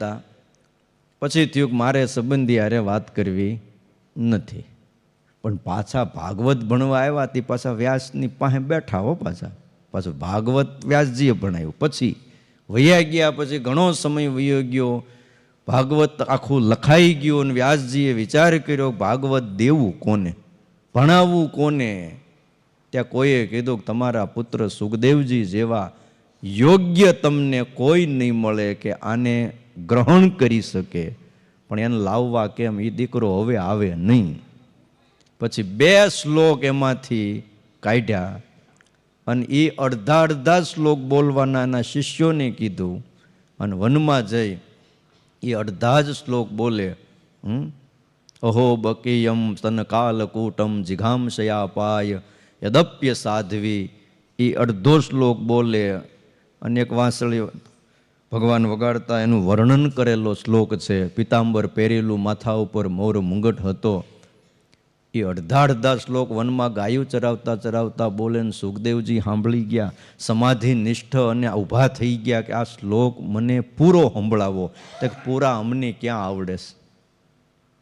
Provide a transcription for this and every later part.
હતા પછી થયું મારે સંબંધી હારે વાત કરવી નથી. પણ પાછા ભાગવત ભણવા આવ્યા તે, પાછા વ્યાસની પાસે બેઠા હો પાછા. પાછું ભાગવત વ્યાસજીએ ભણાવ્યું પછી વૈયા ગયા, પછી ઘણો સમય વયો ગયો. ભાગવત આખું લખાઈ ગયું અને વ્યાસજીએ વિચાર કર્યો ભાગવત દેવું કોને? ભણાવવું કોને? ત્યાં કોઈએ કીધું કે તમારા પુત્ર સુખદેવજી જેવા યોગ્ય તમને કોઈ નહીં મળે કે આને ગ્રહણ કરી શકે, પણ એને લાવવા કેમ? એ દીકરો હવે આવે નહીં. પછી બે શ્લોક એમાંથી કાઢ્યા અને એ અડધા અડધા શ્લોક બોલવાના એના શિષ્યોને કીધું અને વનમાં જઈ એ અડધા જ શ્લોક બોલે? અહો બકીયમ તનકાલકૂટમ જિઘામશયા પાય યદપ્ય સાધ્વી. એ અડધો શ્લોક બોલે અને એક વાંસળી ભગવાન વગાડતા એનું વર્ણન કરેલો શ્લોક છે, પિતાંબર પહેરેલું માથા ઉપર મોર મુંગટ હતો. એ અડધા અડધા શ્લોક વનમાં ગાયું ચરાવતા ચરાવતા બોલે સુખદેવજી સાંભળી ગયા, સમાધિ નિષ્ઠ અને ઊભા થઈ ગયા કે આ શ્લોક મને પૂરો સંભળાવો, તો પૂરા અમને ક્યાં આવડે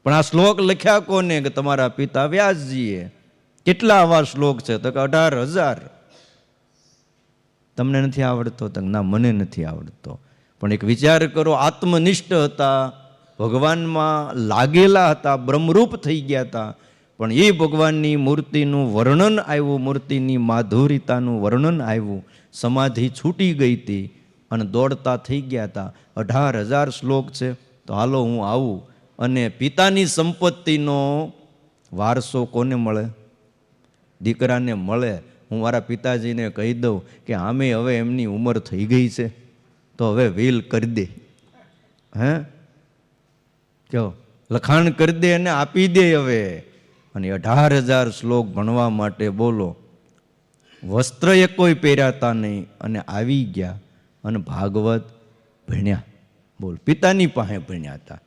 પણ આ શ્લોક લખ્યા કોને કે તમારા પિતા વ્યાસજીએ? કેટલા આવા શ્લોક છે? તો કે અઢાર હજાર. તમને નથી આવડતો? તો ના, મને નથી આવડતો. પણ એક વિચાર કરો, આત્મનિષ્ઠ હતા, ભગવાનમાં લાગેલા હતા, બ્રહ્મરૂપ થઈ ગયા હતા. પણ એ ભગવાનની મૂર્તિનું વર્ણન આવ્યું, મૂર્તિની માધુરિતાનું વર્ણન આવ્યું. સમાધિ છૂટી ગઈ હતી અને દોડતા થઈ ગયા હતા. અઢાર હજાર શ્લોક છે. તો હાલો હું આવું. અને પિતાની સંપત્તિનો વારસો કોને મળે? દીકરાને મળે. હું મારા પિતાજીને કહી દઉં કે આમે હવે એમની ઉંમર થઈ ગઈ છે. તો હવે વ્હીલ કરી દે. હે? કયો લખાણ કરી દે અને આપી દે હવે. અને અઢાર હજાર શ્લોક ભણવા માટે બોલો. વસ્ત્ર એ કોઈ પહેર્યાતા નહીં અને આવી ગયા અને ભાગવત ભણ્યા. બોલ, પિતાની પાસે ભણ્યા હતા.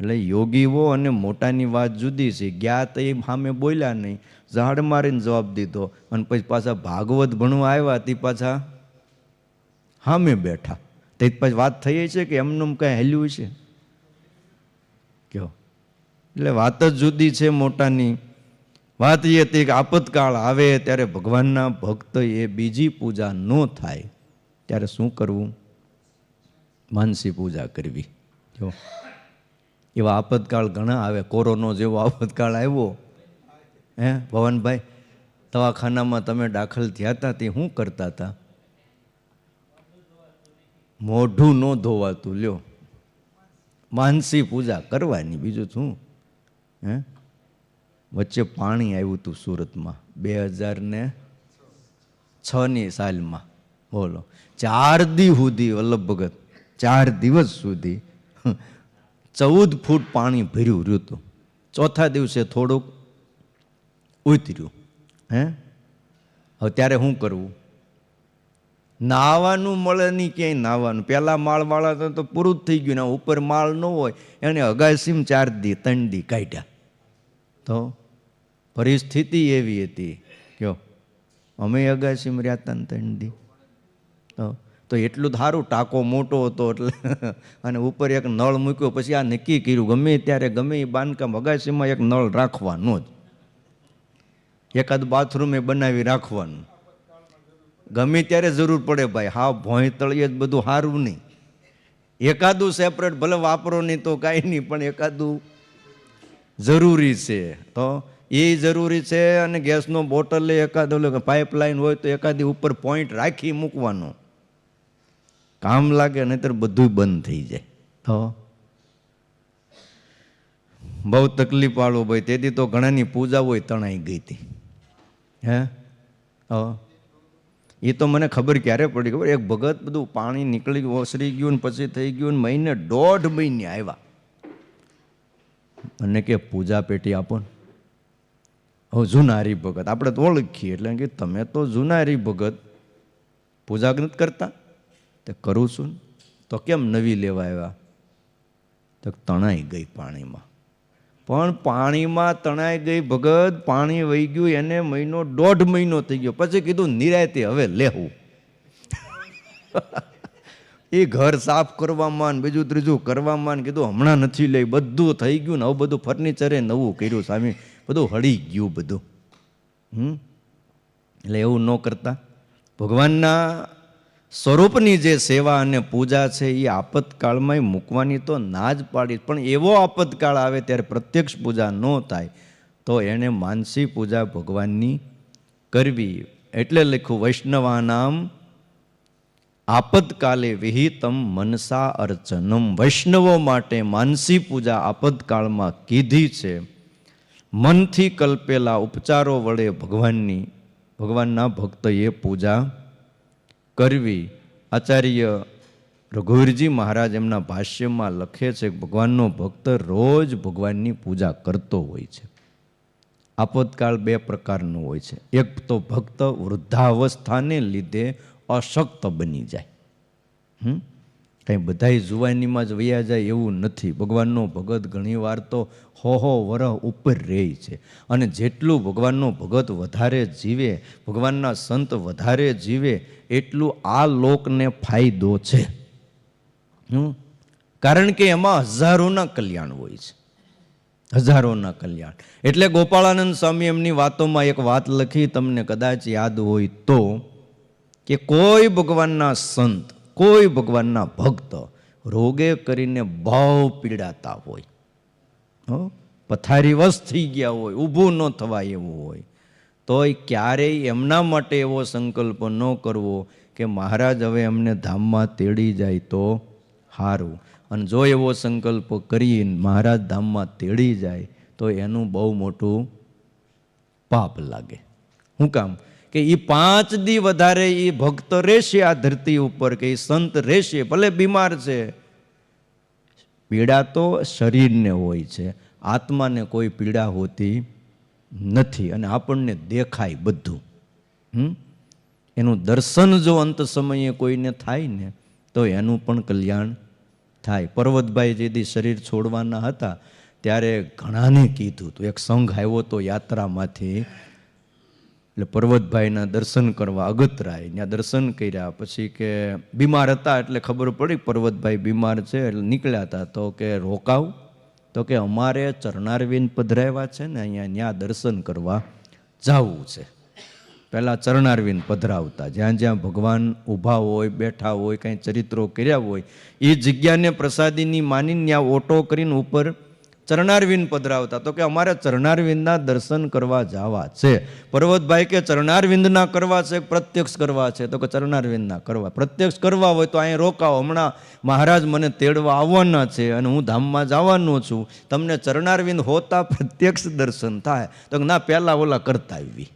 એટલે યોગીઓ અને મોટાની વાત જુદી છે. ગયા તો એ સામે બોલ્યા નહીં. ઝાડ મારીને જવાબ દીધો. અને પછી પાછા ભાગવત ભણવા આવ્યા તે પાછા સામે બેઠા. તે પછી વાત થઈ છે કે એમનું કાંઈ હેલ્યું છે? કયો. એટલે વાત જ જુદી છે મોટાની. વાત એ હતી કે આપતકાળ આવે ત્યારે ભગવાનના ભક્ત એ બીજી પૂજા ન થાય. ત્યારે શું કરવું? માનસી પૂજા કરવી. જો. એવા આપતકાળ ઘણા આવે. કોરોનો જેવો આપતકાળ આવ્યો. હે, ભવનભાઈ, દવાખાનામાં તમે દાખલ થયા હતા તે શું કરતા હતા મોઢું ન ધોવાતું, લ્યો. માનસી પૂજા કરવાની, બીજું શું? હે? વચ્ચે પાણી આવ્યું હતું સુરતમાં બે હજાર ને છની સાલમાં. બોલો. ચાર દી સુધી, વલ્લભ ભગત, ચાર દિવસ સુધી ચૌદ ફૂટ પાણી ભર્યું રહ્યું હતું. ચોથા દિવસે થોડુંક ઉતર્યું. હે? હવે ત્યારે શું કરવું? નાવાનું મળે નહીં, ક્યાંય નાવાનું. પહેલાં માળવાળા તો પૂરું જ થઈ ગયું ને, ઉપર માળ ન હોય. એને અગાસીમ ચાર દી, ત્રણ દી કાઢ્યા. તો પરિસ્થિતિ એવી હતી. કયો, અમે અગાસીમ રહ્યા હતા ને ત્રણ દી. તો એટલું સારું ટાંકો મોટો હતો એટલે. અને ઉપર એક નળ મૂક્યો, પછી આ નક્કી કર્યું, ગમે ત્યારે ગમે એ બાંધકામ અગાસીમાં એક નળ રાખવાનો જ. એકાદ બાથરૂમે બનાવી રાખવાનું. ગમે ત્યારે જરૂર પડે ભાઈ. હા, ભોંય તળીએ જ બધું સારું નહીં. એકાદું સેપરેટ ભલે વાપરો નહીં તો કાંઈ નહીં, પણ એકાદું જરૂરી છે. તો એ જરૂરી છે અને ગેસનો બોટલ લઈ એકાદ પાઇપલાઇન હોય તો એકાદી ઉપર પોઈન્ટ રાખી મૂકવાનો. કામ લાગે, નહીતર બધું બંધ થઈ જાય. તો બહુ તકલીફ વાળું ભાઈ. તેથી તો ઘણાની પૂજા હોય તણાઈ ગઈ હતી. હે? હા એ તો મને ખબર ક્યારે પડી ખબર? એક ભગત બધું પાણી નીકળી ઓસરી ગયું ને પછી થઈ ગયું ને મહિને દોઢ મહિને આવ્યા. મને કે, પૂજા પેટી આપો ને. હવે જૂનારી ભગત, આપણે તો ઓળખીએ, એટલે કે તમે તો જૂનારી ભગત, પૂજા નથી કરતા? તે કરું છું. તો કેમ નવી લેવા આવ્યા? તો તણાઈ ગઈ પાણીમાં. પણ પાણીમાં તણાઈ ગઈ ભગત, પાણી વહી ગયું, એને મહિનો, દોઢ મહિનો થઈ ગયો. પછી કીધું નિરાયતે હવે લેવું એ ઘર સાફ કરવામાં બીજું ત્રીજું કરવામાં કીધું, હમણાં નથી લઈ, બધું થઈ ગયું ને, હવે બધું ફર્નિચરે નવું કર્યું, સ્વામી. બધું હળી ગયું બધું. હમ? એટલે એવું ન કરતા. ભગવાનના સ્વરૂપની જે સેવા અને પૂજા છે એ આપતકાળમાં મૂકવાની તો ના જ પાડી. પણ એવો આપતકાળ આવે ત્યારે પ્રત્યક્ષ પૂજા ન થાય, તો એણે માનસી પૂજા ભગવાનની કરવી. એટલે લખ્યું, વૈષ્ણવાનામ આપતકાલે વિહિતમ મનસા અર્ચનમ. વૈષ્ણવો માટે માનસી પૂજા આપતકાળમાં કીધી છે. મનથી કલ્પેલા ઉપચારો વડે ભગવાનની, ભગવાનના ભક્તએ પૂજા કરવી. આચાર્ય રઘુવીરજી મહારાજ એમના ભાષ્યમાં લખે છે ભગવાનનો ભક્ત રોજ ભગવાનની પૂજા કરતો હોય છે. આપતકાળ બે પ્રકારનો હોય છે. એક તો ભક્ત વૃદ્ધાવસ્થાને લીધે અશક્ત બની જાય. હમ? કંઈ બધાય જુવાનીમાં જ વયા જાય એવું નથી. ભગવાનનો ભગત ઘણીવાર તો હો હો વરહ ઉપર રહે છે. અને જેટલું ભગવાનનો ભગત વધારે જીવે, ભગવાનના સંત વધારે જીવે, એટલું આ લોકને ફાયદો છે. હમ? કારણ કે એમાં હજારોના કલ્યાણ હોય છે. હજારોના કલ્યાણ. એટલે ગોપાળાનંદ સ્વામી એમની વાતોમાં એક વાત લખી, તમને કદાચ યાદ હોય તો, કે કોઈ ભગવાનના સંત કોઈ ભગવાનના ભક્ત રોગે કરીને ભાવ પીડાતા હોય. હો, પથારી વશ થઈ ગયા હોય, ઊભું ન થવાય એવું હોય. તોય ક્યારેય એમના માટે એવો સંકલ્પ ન કરવો કે મહારાજ હવે એમને ધામમાં તેડી જાય તો સારું અને જો એવો સંકલ્પ કરી મહારાજ ધામમાં તેડી જાય તો એનું બહુ મોટું પાપ લાગે. શું કામ? કે એ પાંચ દી વધારે એ ભક્ત રહેશે આ ધરતી ઉપર, કે એ સંત રહેશે, ભલે બીમાર છે. પીડા તો શરીરને હોય છે. આત્માને કોઈ પીડા હોતી નથી અને આપણને દેખાય બધું. હમ? એનું દર્શન જો અંત સમયે કોઈને થાય ને, તો એનું પણ કલ્યાણ થાય. પર્વતભાઈ જેથી શરીર છોડવાના હતા, ત્યારે ઘણાને કીધું હતું એક સંઘ આવ્યો તો યાત્રામાંથી એટલે પર્વતભાઈના દર્શન કરવા અગતરાય. ત્યાં દર્શન કર્યા, પછી કે બીમાર હતા એટલે ખબર પડી પર્વતભાઈ બીમાર છે એટલે નીકળ્યા હતા. તો કે રોકાવ, તો કે અમારે ચરણારવિંદ પધરાવ્યા છે ને અહીંયા ત્યાં દર્શન કરવા જવું છે. પહેલાં ચરણારવિંદ પધરાવતા. જ્યાં જ્યાં ભગવાન ઊભા હોય, બેઠા હોય, કાંઈ ચરિત્રો કર્યા હોય, એ જગ્યાને પ્રસાદીની માનીને ત્યાં ઓટો કરીને ઉપર ચરણારવિંદ પધરાવતા. તો કે અમારે ચરણારવિંદના દર્શન કરવા જવા છે. પર્વતભાઈ કે ચરણારવિંદના કરવા છે પ્રત્યક્ષ કરવા છે? તો કે ચરણારવિંદના કરવા. પ્રત્યક્ષ કરવા હોય તો અહીં રોકાવો હમણાં મહારાજ મને તેડવા આવવાના છે અને હું ધામમાં જવાનો છું. તમને ચરણારવિંદ હોતા પ્રત્યક્ષ દર્શન થાય. તો ના, પહેલાં ઓલા કરતા આવી.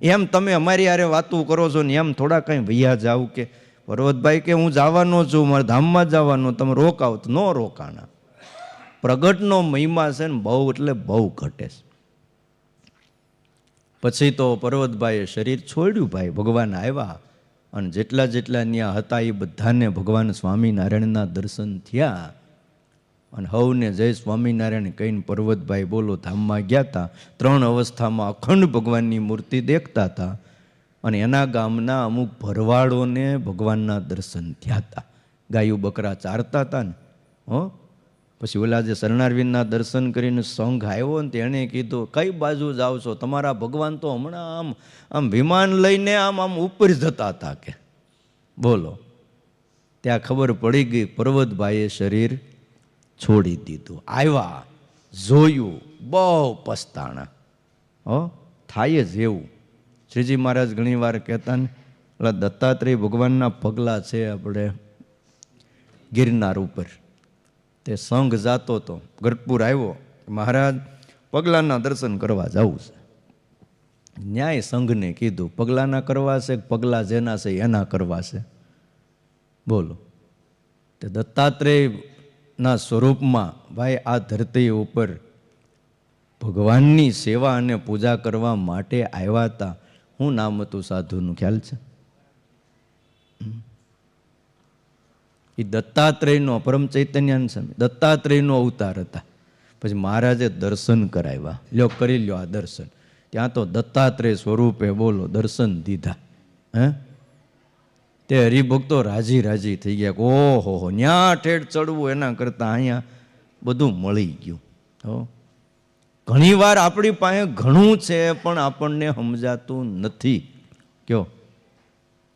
એમ તમે અમારી યારે વાતું કરો છો ને એમ થોડા કંઈ વૈયા જાવ કે, પર્વતભાઈ કે હું જવાનો છું, મારે ધામમાં જવાનો, તમે રોકાવ તો ન રોકાણા. પ્રગટનો મહિમા છે ને બહુ એટલે બહુ ઘટે છે. પછી તો પર્વતભાઈએ શરીર છોડ્યું ભાઈ, ભગવાન આવ્યા અને જેટલા જેટલા ત્યાં હતા એ બધાને ભગવાન સ્વામિનારાયણના દર્શન થયા અને હવને જય સ્વામિનારાયણ કહીને પર્વતભાઈ બોલો ધામમાં ગયા હતા ત્રણ અવસ્થામાં અખંડ ભગવાનની મૂર્તિ દેખતા હતા અને એના ગામના અમુક ભરવાડોને ભગવાનના દર્શન થયા હતા ગાયું બકરા ચારતા હતા ને, હો પછી ઓલા જે શરણારવિંદના દર્શન કરીને સંઘ આવ્યો ને તેણે કીધું, કઈ બાજુ જાઓ છો? તમારા ભગવાન તો હમણાં આમ આમ વિમાન લઈને આમ આમ ઉપર જતા હતા કે. બોલો. ત્યાં ખબર પડી ગઈ, પર્વતભાઈએ શરીર છોડી દીધું. આવ્યા. જોયું. બહુ પસ્તાણા. હો, થાય જ એવું. શ્રીજી મહારાજ ઘણીવાર કહેતા ને એટલે દત્તાત્રેય ભગવાનના પગલાં છે આપણે ગિરનાર ઉપર. તે સંઘ જાતો હતો ગઢપુર આવ્યો મહારાજ, પગલાંના દર્શન કરવા જવું છે. ન્યાય સંઘને કીધું, પગલાંના કરવા છે પગલાં જેના છે એના કરવા છે? બોલો. તે દત્તાત્રેયના સ્વરૂપમાં, ભાઈ, આ ધરતી ઉપર ભગવાનની સેવા અને પૂજા કરવા માટે આવ્યા હતા હું નામ હતું સાધુનું ખ્યાલ છે? એ દત્તાત્રેયનો પરમ ચૈતન્યાન સ્વામી દત્તાત્રેયનો અવતાર હતા. પછી મહારાજે દર્શન કરાવ્યા. લ્યો, કરી લ્યો આ દર્શન. ત્યાં તો દત્તાત્રેય સ્વરૂપે બોલો, દર્શન દીધા. હે? તે હરિભક્તો રાજી રાજી થઈ ગયા કે, ઓહો, હો, ન્યા ઠેઠ ચડવું એના કરતાં અહીંયા બધું મળી ગયું. હો? ઘણીવાર આપણી પાસે ઘણું છે, પણ આપણને સમજાતું નથી. કયો?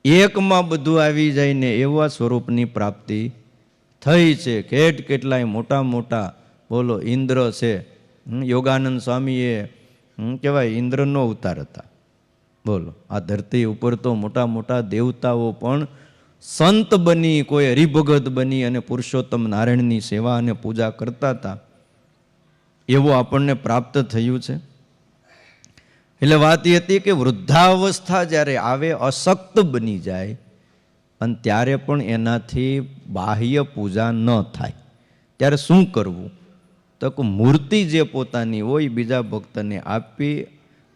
એકમાં બધું આવી જાય ને એવા સ્વરૂપની પ્રાપ્તિ થઈ છે. કેટ કેટલાય મોટા મોટા, બોલો, ઇન્દ્ર છે. યોગાનંદ સ્વામીએ કહેવાય ઇન્દ્રનો અવતાર હતા. બોલો, આ ધરતી ઉપર તો મોટા મોટા દેવતાઓ પણ સંત બની, કોઈ હરિભગત બની અને પુરુષોત્તમ નારાયણની સેવા અને પૂજા કરતા હતા. એવું આપણને પ્રાપ્ત થયું છે. એટલે વાત એ હતી કે વૃદ્ધાવસ્થા જ્યારે આવે, અશક્ત બની જાય અને ત્યારે પણ એનાથી બાહ્ય પૂજા ન થાય. ત્યારે શું કરવું? તો કે મૂર્તિ જે પોતાની હોય, બીજા ભક્તને આપી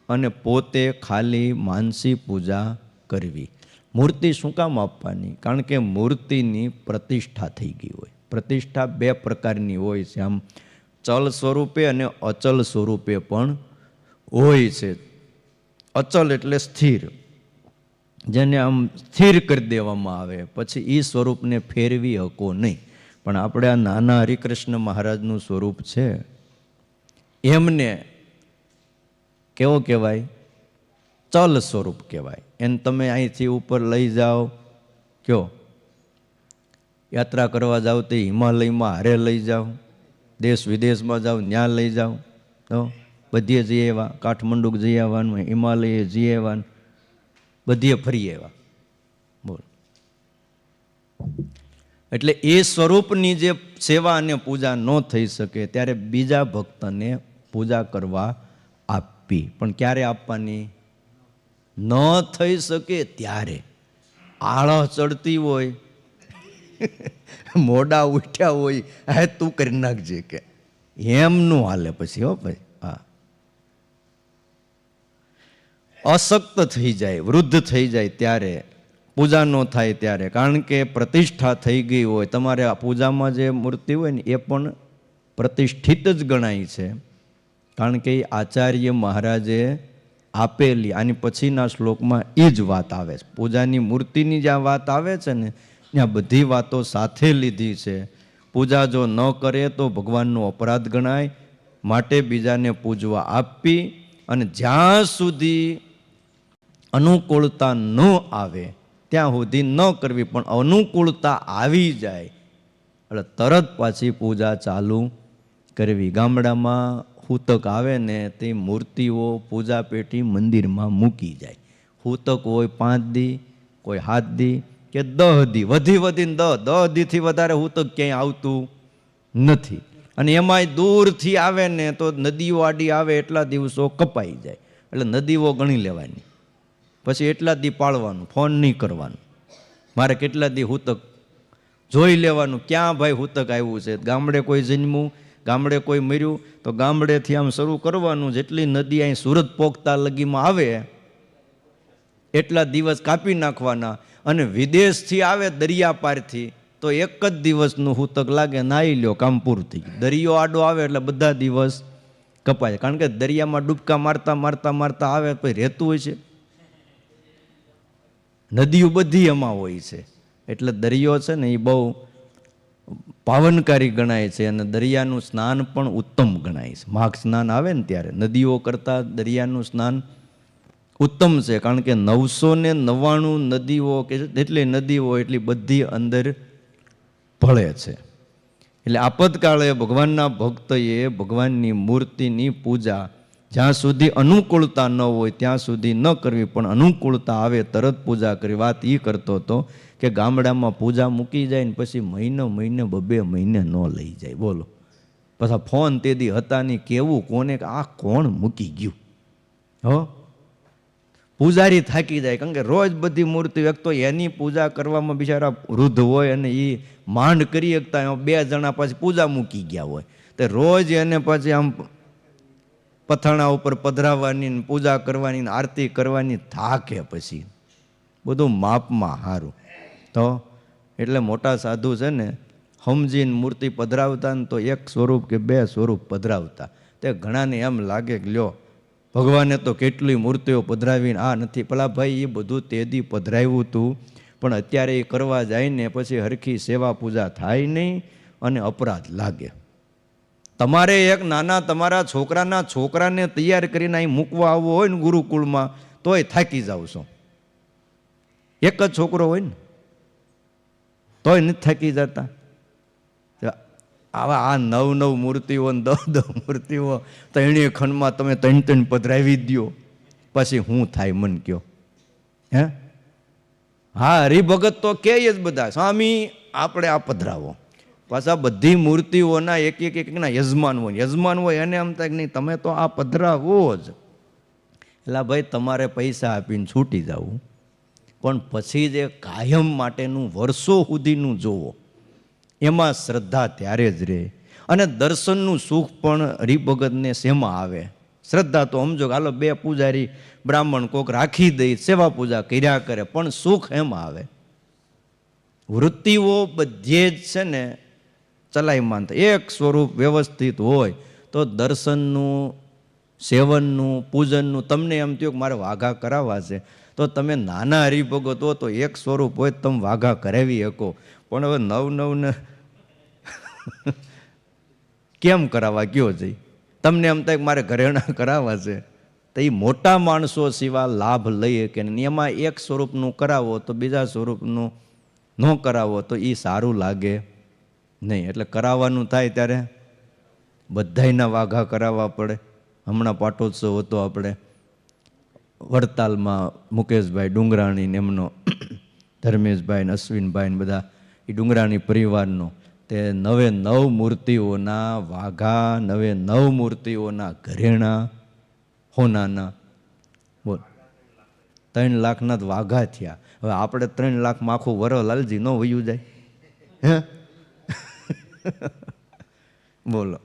અને પોતે ખાલી માનસી પૂજા કરવી. મૂર્તિ શું કામ આપવાની? કારણ કે મૂર્તિની પ્રતિષ્ઠા થઈ ગઈ હોય. પ્રતિષ્ઠા બે પ્રકારની હોય છે. આમ ચલ સ્વરૂપે અને અચલ સ્વરૂપે પણ હોય છે. અચલ એટલે સ્થિર, જેને આમ સ્થિર કરી દેવામાં આવે. પછી એ સ્વરૂપને ફેરવી શકો નહીં. પણ આપણે આ નાના હરિકૃષ્ણ મહારાજનું સ્વરૂપ છે. એમને કેવો કહેવાય? ચલ સ્વરૂપ કહેવાય. એને તમે અહીંથી ઉપર લઈ જાઓ, કયો? યાત્રા કરવા જાઓ તે હિમાલયમાં હારે લઈ જાઓ, દેશ વિદેશમાં જાઓ ત્યાં લઈ જાઓ, તો? બધીએ જઈ આવ્યા કાઠમંડુ જઈ આવવાનું હિમાલયે જઈ આવવાનું બધીએ ફરી આવ્યા બોલ. એટલે એ સ્વરૂપની જે સેવા અને પૂજા ન થઈ શકે, ત્યારે બીજા ભક્તને પૂજા કરવા આપવી. પણ ક્યારે આપવાની? ન થઈ શકે ત્યારે. આળ ચડતી હોય, મોડા ઉઠ્યા હોય હે તું કરી નાખજે કે. એમનું હાલે પછી, હો ભાઈ હા અશક્ત થઈ જાય, વૃદ્ધ થઈ જાય ત્યારે, પૂજા ન થાય ત્યારે. કારણ કે પ્રતિષ્ઠા થઈ ગઈ હોય, તમારે આ પૂજામાં જે મૂર્તિ હોય ને, એ પણ પ્રતિષ્ઠિત જ ગણાય છે. કારણ કે એ આચાર્ય મહારાજે આપેલી, આની પછીના શ્લોકમાં એ જ વાત આવે છે. પૂજાની મૂર્તિની જ્યાં વાત આવે છે ને, ત્યાં બધી વાતો સાથે લીધી છે. પૂજા જો ન કરે તો ભગવાનનો અપરાધ ગણાય, માટે બીજાને પૂજવા આપવી અને જ્યાં સુધી અનુકૂળતા ન આવે, ત્યાં સુધી ન કરવી, પણ અનુકૂળતા આવી જાય. એટલે તરત પાછી પૂજા ચાલુ કરવી. ગામડામાં હૂતક આવે ને તે મૂર્તિઓ પૂજા પેટી મંદિરમાં મૂકી જાય. હૂતક હોય પાંચ દી, કોઈ સાત દી કે દહ દી. વધી વધીને દહ દહ દીથી વધારે હૂતક ક્યાંય આવતું નથી. અને એમાંય દૂરથી આવે ને તો નદીઓ આડી આવે એટલા દિવસો કપાઈ જાય. એટલે નદીઓ ગણી લેવાની. પછી એટલા દી પાળવાનું, ફોન નહીં કરવાનું. મારે કેટલા દી હૂતક જોઈ લેવાનું, ક્યાં ભાઈ હુતક આવ્યું છે? ગામડે કોઈ જન્મું, ગામડે કોઈ મર્યું, તો ગામડેથી આમ શરૂ કરવાનું, જેટલી નદી અહીં સુરત પોખતા લગીમાં આવે, એટલા દિવસ કાપી નાખવાના. અને વિદેશથી આવે દરિયા પારથી, તો એક જ દિવસનું હૂતક લાગે, નાહી લ્યો કામ પૂરું દરિયો આડો આવે એટલે બધા દિવસ કપાય. કારણ કે દરિયામાં ડૂબકા મારતા મારતા મારતા આવે, પછી રહેતું હોય છે. નદીઓ બધી એમાં હોય છે. એટલે દરિયો છે ને એ બહુ પાવનકારી ગણાય છે અને દરિયાનું સ્નાન પણ ઉત્તમ ગણાય છે. માઘ સ્નાન આવે ને ત્યારે નદીઓ કરતાં દરિયાનું સ્નાન ઉત્તમ છે. કારણ કે નવસો ને નવ્વાણું નદીઓ કે જેટલી નદીઓ એટલી બધી અંદર ભળે છે. એટલે આપતકાળે ભગવાનના ભક્તએ ભગવાનની મૂર્તિની પૂજા જ્યાં સુધી અનુકૂળતા ન હોય, ત્યાં સુધી ન કરવી, પણ અનુકૂળતા આવે, તરત પૂજા કરી. વાત એ કરતો હતો કે ગામડામાં પૂજા મૂકી જાય ને પછી મહિનો, મહિને, બબે મહિને ન લઈ જાય. બોલો. પાછા ફોન તેદી હતા નહીં, કેવું, કોને કે આ કોણ મૂકી ગયું? હો? પૂજારી થાકી જાય, કારણ કે રોજ બધી મૂર્તિ એક તો એની પૂજા કરવામાં બિચારા વૃદ્ધ હોય અને એ માંડ કરી શકતા બે જણા પછી પૂજા મૂકી ગયા હોય. તો રોજ એને પછી આમ પથાણા ઉપર પધરાવવાની પૂજા કરવાની ને આરતી કરવાની થાકે પછી. બધું માપમાં સારું તો એટલે મોટા સાધુ છે ને સમજીને મૂર્તિ પધરાવતા ને તો એક સ્વરૂપ કે બે સ્વરૂપ પધરાવતા. તે ઘણાને એમ લાગે કે લ્યો, ભગવાને તો કેટલી મૂર્તિઓ પધરાવીને આ નથી. પેલા ભાઈ એ બધું તેદી પધરાવ્યું હતું પણ અત્યારે એ કરવા જાય ને પછી હરખી સેવા પૂજા થાય નહીં અને અપરાધ લાગે. તમારે એક નાના તમારા છોકરાના છોકરાને તૈયાર કરીને અહીં મૂકવા આવવો હોય ને ગુરુકુળમાં, તોય થાકી જાવ છો. એક જ છોકરો હોય ને, તોય નથી થાકી જતા. આવા આ નવ નવ મૂર્તિઓ ને દસ દસ મૂર્તિઓ ત્રણેય ખંડમાં તમે ત્રણ ત્રણ પધરાવી દો પછી હું થાય મન કયો. હે? હા, હરિભગત તો કે જ બધા, સ્વામી, આપણે આ પધરાવો. પાછા બધી મૂર્તિઓના એક એક એકના યજમાન હોય. યજમાન હોય એને એમ થાય કે નહીં, તમે તો આ પધરાવો જ. એટલે ભાઈ તમારે પૈસા આપીને છૂટી જવું. પણ પછી જે કાયમ માટેનું વર્ષો સુધીનું જોવો એમાં શ્રદ્ધા ત્યારે જ રહે. અને દર્શનનું સુખ પણ હરિભગતને શેમાં આવે? શ્રદ્ધા તો સમજો કે હાલો બે પૂજારી બ્રાહ્મણ કોક રાખી દઈ સેવા પૂજા કર્યા કરે, પણ સુખ એમાં આવે? વૃત્તિઓ બધે જ છે ને ચલાયમાન થાય. એક સ્વરૂપ વ્યવસ્થિત હોય તો દર્શનનું, સેવનનું, પૂજનનું, તમને એમ થયું કે મારે વાઘા કરાવવા છે, તો તમે નાના હરિભગત તો એક સ્વરૂપ હોય તમે વાઘા કરાવી શકો. પણ હવે નવ નવને કેમ કરાવવા? કયો જઈ? તમને એમ થાય કે મારે ઘરેણા કરાવવા છે. તો એ મોટા માણસો સિવા લાભ લઈએ કે એમાં એક સ્વરૂપનું કરાવો તો બીજા સ્વરૂપનું ન કરાવો તો એ સારું લાગે. નહીં, એટલે કરાવવાનું થાય ત્યારે બધાયના વાઘા કરાવવા પડે. હમણાં પાટોત્સવ હતો આપણે. વડતાલમાં મુકેશભાઈ ડુંગરાણી ને એમનો ધર્મેશભાઈ ને અશ્વિનભાઈ ને બધા એ ડુંગરાણી પરિવારનો. તે નવે નવ મૂર્તિઓના વાઘા, નવે નવ મૂર્તિઓના ઘરેણા, હોનાના. બોલ. ત્રણ લાખના જ વાઘા થયા. હવે આપણે ત્રણ લાખમાં આખું વરો લાલજી ન વયું જાય. હે? બોલો.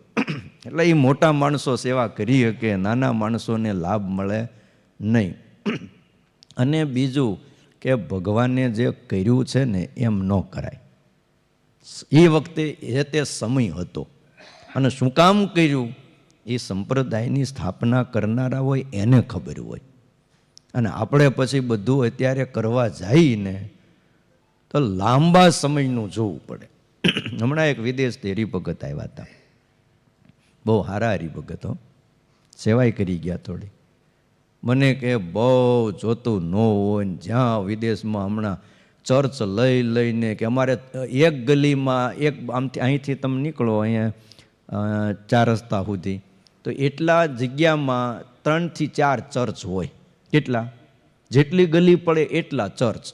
એટલે એ મોટા માણસો સેવા કરી શકે, નાના માણસોને લાભ મળે નહીં. અને બીજું કે ભગવાને જે કર્યું છે ને એમ ન કરાય. એ વખતે એ તે સમય હતો અને શું કામ કર્યું એ સંપ્રદાયની સ્થાપના કરનારા હોય એને ખબર હોય. અને આપણે પછી બધું અત્યારે કરવા જઈને તો લાંબા સમયનું જોવું પડે. હમણાં એક વિદેશથી હરિભગત આવ્યા હતા. બહુ સારા હરિભગતો સેવાય કરી ગયા થોડી. મને કે બહુ જોતું ન હોય ને જ્યાં વિદેશમાં હમણાં ચર્ચ લઈ લઈને કે અમારે એક ગલીમાં એક આમથી અહીંથી તમે નીકળો અહીંયા ચાર રસ્તા સુધી. તો એટલા જગ્યામાં ત્રણથી ચાર ચર્ચ હોય. કેટલા? જેટલી ગલી પડે એટલા ચર્ચ.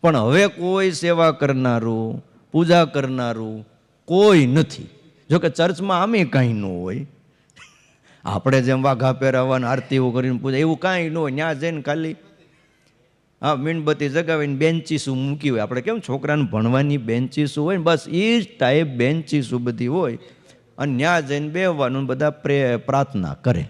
પણ હવે કોઈ સેવા કરનારું પૂજા કરનારું કોઈ નથી. જોકે ચર્ચમાં આમે કાંઈ ન હોય. આપણે જેમ વાઘા પહેરાવવાના, આરતીઓ કરીને પૂજા, એવું કાંઈ ન હોય. ત્યાં જઈને ખાલી, હા, મીણબત્તી જગાવીને બેન્ચીસું મૂકી હોય. આપણે કેમ છોકરાને ભણવાની બેન્ચીસું હોય ને? બસ એ જ ટાઈપ બેન્ચીસું બધી હોય. અને ત્યાં જઈને બેહવાનું બધા પ્રે, પ્રાર્થના કરે.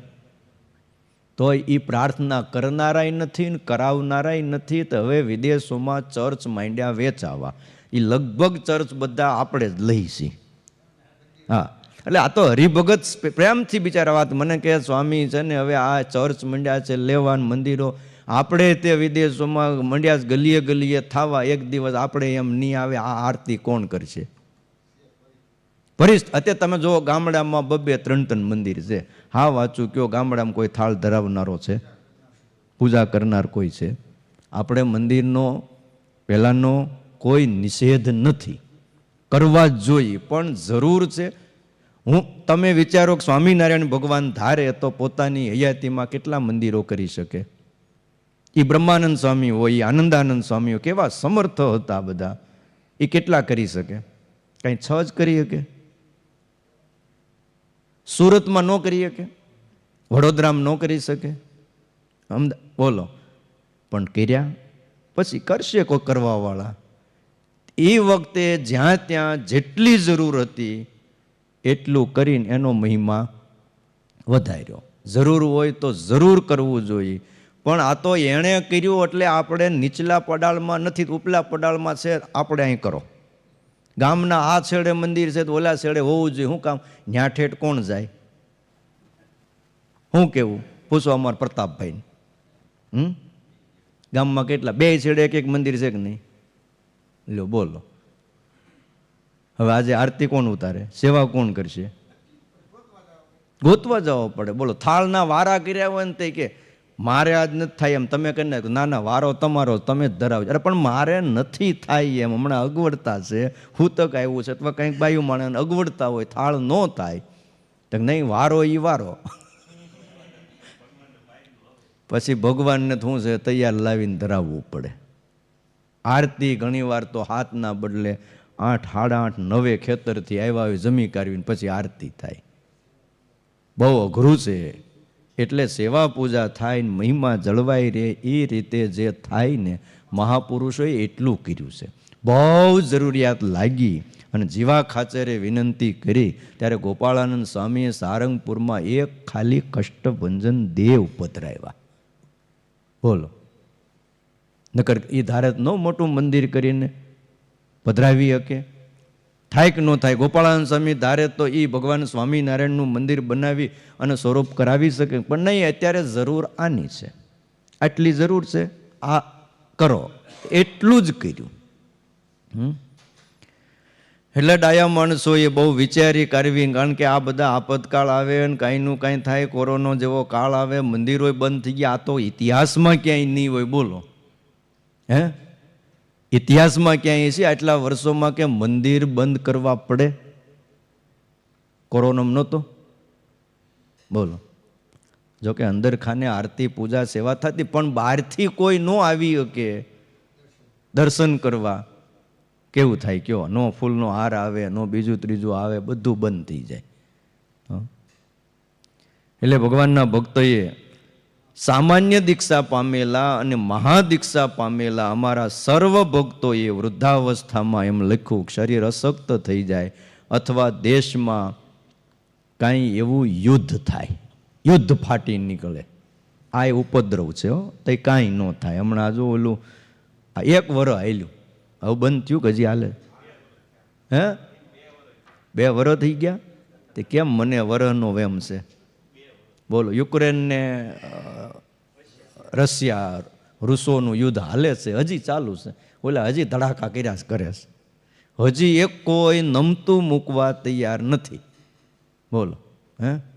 તો એ પ્રાર્થના કરનારાય નથી ને કરાવનારાય નથી. તો હવે વિદેશોમાં ચર્ચ માંડ્યા વેચાવા. એ લગભગ ચર્ચ બધા આપણે જ લઈ છીએ. હા, એટલે આ તો હરિભગત પ્રેમથી બિચારા વાત મને કહે, સ્વામી, છે ને, હવે આ ચર્ચ મંડ્યા છે, લેવાન મંદિરો, આપણે તે વિદેશોમાં મંડ્યા ગલીએ ગલીએ થાવા, એક દિવસ આપણે એમ નહીં આવે, આ આરતી કોણ કરશે? ભરીશ અત્યારે તમે જુઓ ગામડામાં બબે ત્રણ ત્રણ મંદિર છે. હા, વાંચું, કયો ગામડામાં કોઈ થાળ ધરાવનારો છે? પૂજા કરનાર કોઈ છે? આપણે મંદિરનો, પહેલાંનો કોઈ નિષેધ નથી. કરવા જોઈએ પણ જરૂર છે. હું, તમે વિચારો સ્વામિનારાયણ ભગવાન ધારે તો પોતાની હયાતીમાં કેટલા મંદિરો કરી શકે? એ બ્રહ્માનંદ સ્વામી હોય એ આનંદાનંદ સ્વામીઓ કેવા સમર્થ હતા બધા. એ કેટલા કરી શકે? કાંઈ છ જ કરી શકે? સુરતમાં ન કરી શકે? વડોદરામાં ન કરી શકે? અમદા, બોલો. પણ કર્યા? પછી કરશે કોઈ કરવાવાળા? એ વખતે જ્યાં ત્યાં જેટલી જરૂર હતી, એટલું કરીને એનો મહિમા વધાર્યો. જરૂર હોય તો જરૂર કરવું જોઈએ. પણ આ તો એણે કર્યું એટલે આપણે નીચલા પડાળમાં નથી, ઉપલા પડાળમાં છે, આપણે અહીં કરો. ગામના આ છેડે મંદિર છે, તો ઓલા છેડે હોવું જોઈએ. શું કામ, ન્યા ઠેઠ કોણ જાય? શું કેવું? પૂછો અમારા પ્રતાપભાઈ હમ? ગામમાં કેટલા? બે છેડે એક એક મંદિર છે કે નહીં? લ્યો, બોલો. હવે આજે આરતી કોણ ઉતારે? સેવા કોણ કરશે? ગોતવા જવો પડે. બોલો, થાળના વારા કર્યા હોય ને તે કે, મારે આજ નથી થાય. એમ તમે કરી નાખો. ના ના, વારો તમારો, તમે જ ધરાવજો. અરે, પણ મારે નથી થાય એમ. હમણાં અગવડતા છે. હુતક આવ્યું છે અથવા કંઈક બાયું માણસ અગવડતા હોય, થાળ ન થાય. તો નહીં, વારો એ વારો. પછી ભગવાનને શું છે? તૈયાર લાવીને ધરાવવું પડે. આરતી ઘણીવાર તો હાથના બદલે આઠ, સાડા આઠ, નવે ખેતરથી આવ્યા હોય, જમી કાઢવીને પછી આરતી થાય. બહુ અઘરું છે. એટલે સેવા પૂજા થાય ને મહિમા જળવાઈ રહે, એ રીતે જે થાય ને મહાપુરુષોએ એટલું કર્યું છે. બહુ જરૂરિયાત લાગી અને જીવા ખાચરે વિનંતી કરી. ત્યારે ગોપાળાનંદ સ્વામીએ સારંગપુરમાં એક ખાલી કષ્ટભંજન દેવ પધરાવ્યા. બોલો. નકર એ ધારત ન મોટું મંદિર કરીને પધરાવી શકે. થાય કે ન થાય, ગોપાળાનંદ સ્વામી ધારે તો એ ભગવાન સ્વામિનારાયણનું મંદિર બનાવી અને સ્વરૂપ કરાવી શકે. પણ નહીં, અત્યારે જરૂર આની છે. આટલી જરૂર છે, આ કરો. એટલું જ કર્યું? એટલે ડાયા માણસો એ બહુ વિચારી કરવી, કારણ કે આ બધા આપતકાળ આવે ને કાંઈનું કાંઈ થાય, કોરોનો જેવો કાળ આવે મંદિરો બંધ થઈ ગયા. આ તો ઇતિહાસમાં ક્યાંય નહીં હોય, બોલો. હે? ઇતિહાસમાં ક્યાંય છે? આટલા વર્ષોમાં કે મંદિર બંધ કરવા પડે? કોરોનમ નહોતો? બોલો. જોકે અંદર ખાને આરતી, પૂજા, સેવા થતી, પણ બહારથી કોઈ ન આવી શકે દર્શન કરવા. કેવું થાય? કયો? નો ફૂલનો હાર આવે, નો બીજું ત્રીજું આવે, બધું બંધ થઈ જાય? એટલે ભગવાનના ભક્તોએ સામાન્ય દીક્ષા પામેલા અને મહાદીક્ષા પામેલા અમારા સર્વ ભક્તોએ વૃદ્ધાવસ્થામાં એમ લખ્યું, શરીર અશક્ત થઈ જાય અથવા દેશમાં કાંઈ એવું યુદ્ધ થાય, યુદ્ધ ફાટી નીકળે. આ એ ઉપદ્રવ છે હો, તે કાંઈ ન થાય. હમણાં જો ઓલું એક વર હાલ્યું હવે બંધ થયું કે હજી હાલે? હે? બે વર થઈ ગયા? તે કેમ મને વરનો વેમ છે? બોલો, યુક્રેનને રશિયા, રૂસોનું યુદ્ધ હાલે છે, હજી ચાલુ છે. ઓલા હજી ધડાકા કર્યા કરે છે. હજી એક કોઈ નમતું મૂકવા તૈયાર નથી. બોલો, હે?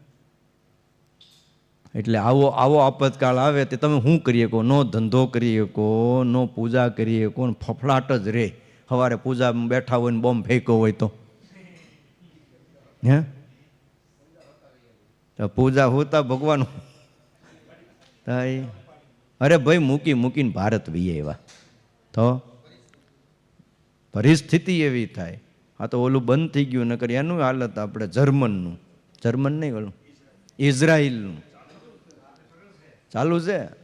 એટલે આવો આવો આપતકાળ આવે તે તમે શું કરી શકો નો ધંધો કરી શકો નો પૂજા કરી શકો ફફડાટ જ રહે સવારે પૂજા બેઠા હોય ને બોમ્બ ફેંકો હોય તો. હે? પૂજા હોતા ભગવાન અરે ભાઈ મૂકી, મૂકીને ભારત વીએ એવા. તો? પરિસ્થિતિ એવી થાય. આ તો ઓલું બંધ થઈ ગયું, નકર એનું હાલત આપણે જર્મનનું. જર્મન નહીં ઓલું. ઇઝરાયલનું. ચાલુ છે?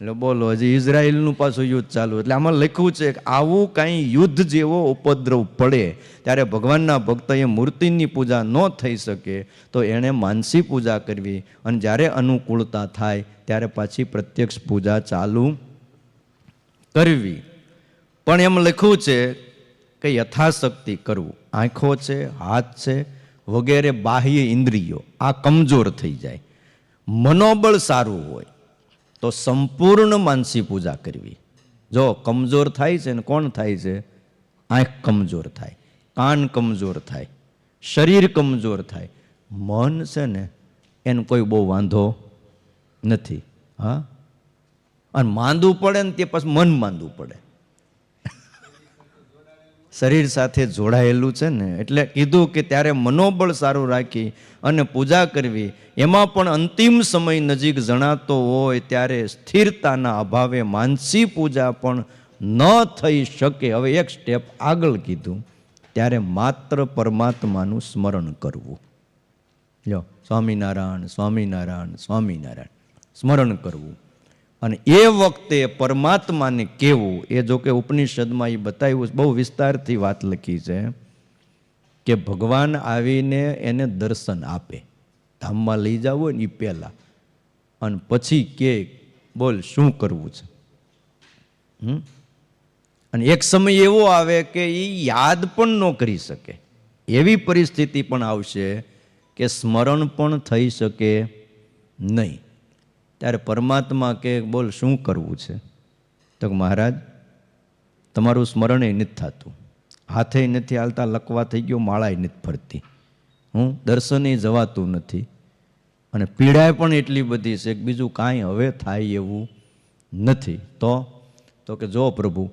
એટલે બોલો, હજી ઇઝરાયલનું પાછું યુદ્ધ ચાલુ એટલે આમાં લખ્યું છે કે આવું કાંઈ યુદ્ધ જેવો ઉપદ્રવ પડે, ત્યારે ભગવાનના ભક્તએ મૂર્તિની પૂજા ન થઈ શકે, તો એણે માનસી પૂજા કરવી. અને જ્યારે અનુકૂળતા થાય, ત્યારે પાછી પ્રત્યક્ષ પૂજા ચાલુ કરવી. પણ એમ લખ્યું છે કે યથાશક્તિ કરવું. આંખો છે, હાથ છે, વગેરે બાહ્ય ઇન્દ્રિયો, આ કમજોર થઈ જાય. મનોબળ સારું હોય તો સંપૂર્ણ માનસી પૂજા કરવી. જો કમજોર થાય છે ને કોણ થાય છે? આંખ કમજોર થાય, કાન કમજોર થાય, શરીર કમજોર થાય. મન છે ને, એને કોઈ બહુ વાંધો નથી, હા? અને માંદવું પડે ને તે પછી મન માંદવું પડે. શરીર સાથે જોડાયેલું છે ને? એટલે કીધું કે ત્યારે મનોબળ સારું રાખી અને પૂજા કરવી, એમાં પણ અંતિમ સમય નજીક જણાતો હોય ત્યારે સ્થિરતાના અભાવે માનસી પૂજા પણ ન થઈ શકે. હવે એક સ્ટેપ આગળ કીધું, ત્યારે માત્ર પરમાત્માનું સ્મરણ કરવું. લ્યો, સ્વામિનારાયણ સ્વામિનારાયણ સ્વામિનારાયણ, સ્મરણ કરવું. અને એ વખતે પરમાત્માને કેવું એ જો કે ઉપનિષદમાં એ બતાવ્યું, બહુ વિસ્તારથી વાત લખી છે, કે ભગવાન આવીને એને દર્શન આપે. ધામમાં લઈ જવું ને એ પહેલાં. અને પછી કે, બોલ, શું કરવું છે? હમ? અને એક સમય એવો આવે કે એ યાદ પણ ન કરી શકે. એવી પરિસ્થિતિ પણ આવશે કે સ્મરણ પણ થઈ શકે નહીં. ત્યારે પરમાત્મા કે બોલ, શું કરવું છે? તો મહારાજ, તમારું સ્મરણ એ નથી થતું. હાથે નથી હાલતા, લકવા થઈ ગયો, માળાય નથી ફરતી. હું દર્શને જવાતું નથી. અને પીડાય પણ એટલી બધી છે કે બીજું કાંઈ હવે થાય એવું નથી. તો તો કે, જો પ્રભુ,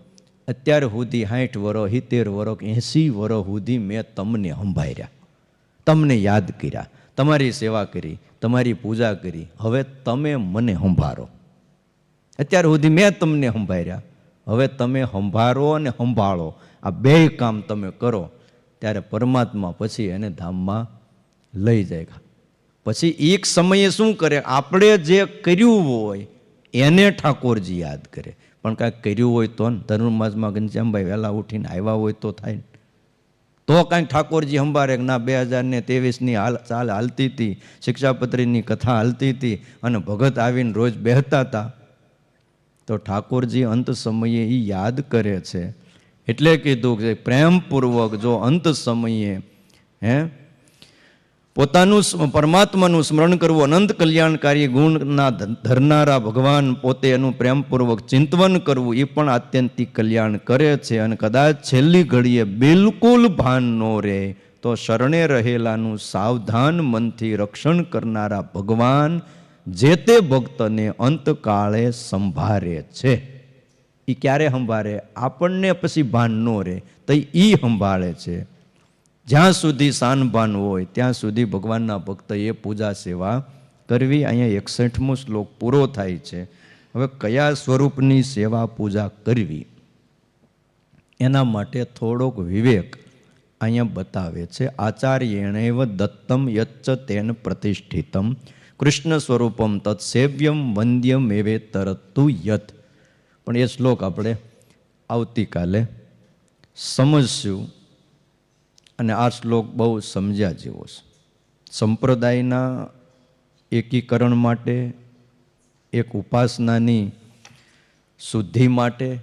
અત્યાર સુધી સાઠ વરો સિત્તેર વરો કે એંસી વરો સુધી મેં તમને સંભાળ્યા. તમને યાદ કર્યા. તમારી સેવા કરી, તમારી પૂજા કરી, હવે તમે મને સંભાળો. અત્યાર સુધી મેં તમને સંભાળ્યા. હવે તમે સંભાળો અને સંભાળો. આ બે કામ તમે કરો, ત્યારે પરમાત્મા પછી એને ધામમાં લઈ જાય. પછી એક સમયે શું કરે? આપણે જે કર્યું હોય, એને ઠાકોરજી યાદ કરે. પણ કાંઈક કર્યું હોય તો ધનુર્માસમાં ઘનશ્યામભાઈ વહેલા ઉઠીને આવ્યા હોય તો થાય ને. તો કાંઈક ઠાકોરજી અંબારે ના બે હજાર ને ત્રેવીસની હાલ ચાલ હાલતી હતી. શિક્ષાપત્રીની કથા હાલતી હતી અને ભગત આવીને રોજ બેહતા હતા. તો ઠાકોરજી અંત સમયે એ યાદ કરે છે. એટલે કીધું કે પ્રેમપૂર્વક જો અંત સમયે, હે પોતાનું પરમાત્માનું સ્મરણ કરવું અનંત કલ્યાણકારી ગુણના ધરનારા ભગવાન પોતે એનું પ્રેમપૂર્વક ચિંતવન કરવું એ પણ આત્યંતિક કલ્યાણ કરે છે અને કદાચ છેલ્લી ઘડીએ બિલકુલ ભાન ન રહે તો શરણે રહેલાનું સાવધાન મનથી રક્ષણ કરનારા ભગવાન જે તે ભક્તને અંતકાળે સંભાળે છે. એ ક્યારે સંભાળે આપણને પછી ભાન ન રહે તો એ સંભાળે છે. જ્યાં સુધી સાનભાન હોય, ત્યાં સુધી ભગવાનના ભક્તએ પૂજા સેવા કરવી અહીંયા એકસઠમો શ્લોક પૂરો થાય છે. હવે કયા સ્વરૂપની સેવા પૂજા કરવી? એના માટે થોડોક વિવેક અહીંયા બતાવે છે. આચાર્યણેવ દત્તમ યચ્ચ તેન પ્રતિષ્ઠિતમ. કૃષ્ણ સ્વરૂપમ તત્સેવ્યમ વંદ્યમ એવે તરતું યત. પણ એ શ્લોક આપણે આવતીકાલે સમજશું. અને આ શ્લોક બહુ સમજ્યા જેવો છે. સંપ્રદાયના એકીકરણ માટે, એક ઉપાસનાની શુદ્ધિ માટે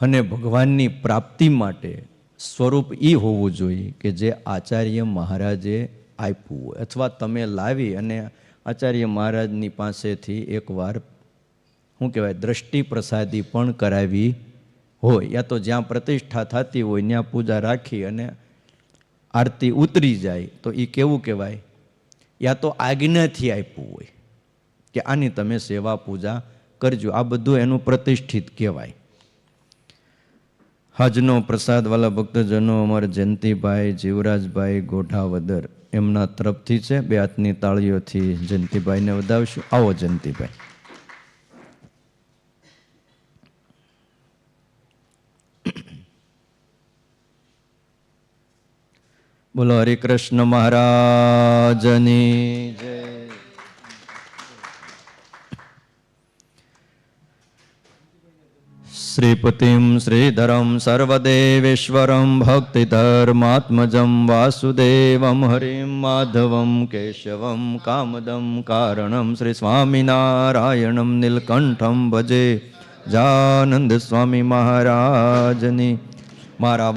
અને ભગવાનની પ્રાપ્તિ માટે સ્વરૂપ એ હોવું જોઈએ કે જે આચાર્ય મહારાજે આપ્યું અથવા તમે લાવી અને આચાર્ય મહારાજની પાસેથી એકવાર, શું કહેવાય દ્રષ્ટિ પ્રસાદી પણ કરાવી હોય, યા તો જ્યાં પ્રતિષ્ઠા થતી હોય, ત્યાં પૂજા રાખી અને આરતી ઉતરી જાય, તો એ કેવું કહેવાય? યા તો આજ્ઞાથી આપ્યું હોય કે આની તમે સેવા પૂજા કરજો. આ બધું એનું પ્રતિષ્ઠિત કહેવાય. હજનો પ્રસાદવાલા ભક્તજનો, અમારા જયંતિભાઈ, જીવરાજભાઈ ગોઠાવદર, એમના તરફથી છે. બે હાથની તાળીઓથી જયંતિભાઈને વધાવશું. આવો જયંતિભાઈ. બોલો હરિકૃષ્ણ મહારાજની જય. શ્રીપતિમ શ્રીધરમ સર્વદેવેશ્વરમ ભક્તિધર્માત્મજમ વાસુદેવમ હરિમ માધવમ કેશવમ કામદમ કારણમ શ્રી સ્વામિનારાયણમ નીલકંઠમ ભજે. જાનંદ સ્વામી મહારાજની. મારા